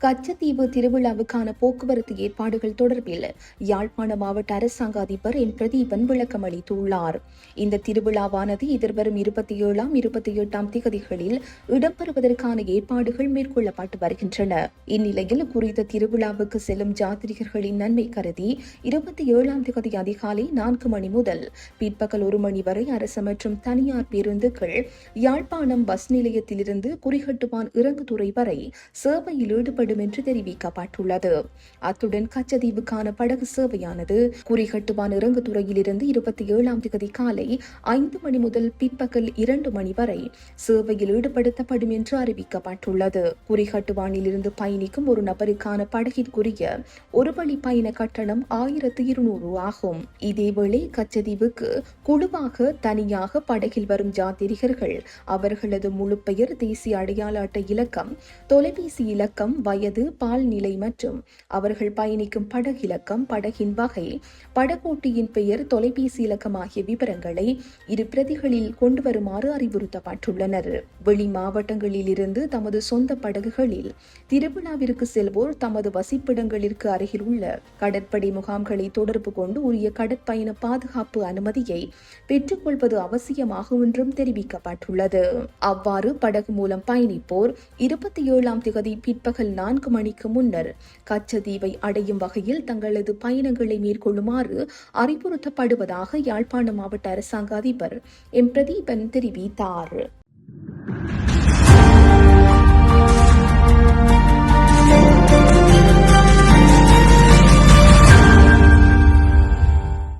கச்சத்தீவு திருவிழாவுக்கான போக்குவரத்து ஏற்பாடுகள் தொடர்பில் யாழ்ப்பாண மாவட்ட அரசாங்க அதிபர் என். பிரதீபன் விளக்கம் அளித்துள்ளார். இந்த திருவிழாவானது எதிர்வரும் இருபத்தி ஏழாம் இருபத்தி எட்டாம் திகதிகளில் இடம்பெறுவதற்கான ஏற்பாடுகள் மேற்கொள்ளப்பட்டு வருகின்றன. இந்நிலையில் குறித்த திருவிழாவுக்கு செல்லும் ஜாத்திரிகர்களின் நன்மை கருதி இருபத்தி ஏழாம் திகதி அதிகாலை நான்கு மணி முதல் பிற்பகல் ஒரு மணி வரை அரசு மற்றும் தனியார் பேருந்துகள் யாழ்ப்பாணம் பஸ் நிலையத்திலிருந்து குறிகட்டுவான் இறங்குதுறை வரை சேவையில் ஈடுபடும் என்று தெரிவிக்கப்பட்டுள்ளது. அத்துடன் கச்சதீவுக்கான படகு சேவையானது குறிகட்டுவான் இறங்கு துறையிலிருந்து இருபத்தி ஏழாம் தேதி காலை ஐந்து மணி முதல் பிற்பகல் இரண்டு மணி வரை சேவையில் ஈடுபடுத்தப்படும் என்று அறிவிக்கப்பட்டுள்ளது. குறிகட்டுவானிலிருந்து பயணிக்கும் ஒரு நபருக்கான படகிற்குரிய ஒரு வழி பயண கட்டணம் ஆயிரத்து இருநூறு ஆகும். இதேவேளை கச்சதீவுக்கு குழுவாக தனியாக படகில் வரும் ஜாத்திரிகர்கள் அவர்களது முழு பெயர் தேசிய அடையாள அட்டை இலக்கம் தொலைபேசி இலக்கம் வயது பால் நிலை மற்றும் அவர்கள் பயணிக்கும் படகிலக்கம் படகின் வகை படகோட்டியின் பெயர் தொலைபேசி இலக்கம் ஆகிய விவரங்களை இரு பிரதிகளில் கொண்டு வருமாறு அறிவுறுத்தப்பட்டுள்ளனர். வெளி மாவட்டங்களில் இருந்து தமது சொந்த படகுகளில் திருவிழாவிற்கு செல்வோர் தமது வசிப்பிடங்களிற்கு அருகில் உள்ள கடற்படை முகாம்களை தொடர்பு கொண்டு உரிய கடற்பயண பாதுகாப்பு அனுமதியை பெற்றுக்கொள்வது அவசியமாகும் என்றும் தெரிவிக்கப்பட்டுள்ளது. அவ்வாறு படகு மூலம் பயணிப்போர் இருபத்தி ஏழாம் திகதி பிற்பகல் நான்கு மணிக்கு முன்னர். கச்சதீவை அடையும் வகையில் தங்களது பயணங்களை மேற்கொள்ளுமாறு அறிவுறுத்தப்படுவதாக யாழ்ப்பாண மாவட்ட அரசாங்க அதிபர் எம். பிரதீபன் தெரிவித்தார்.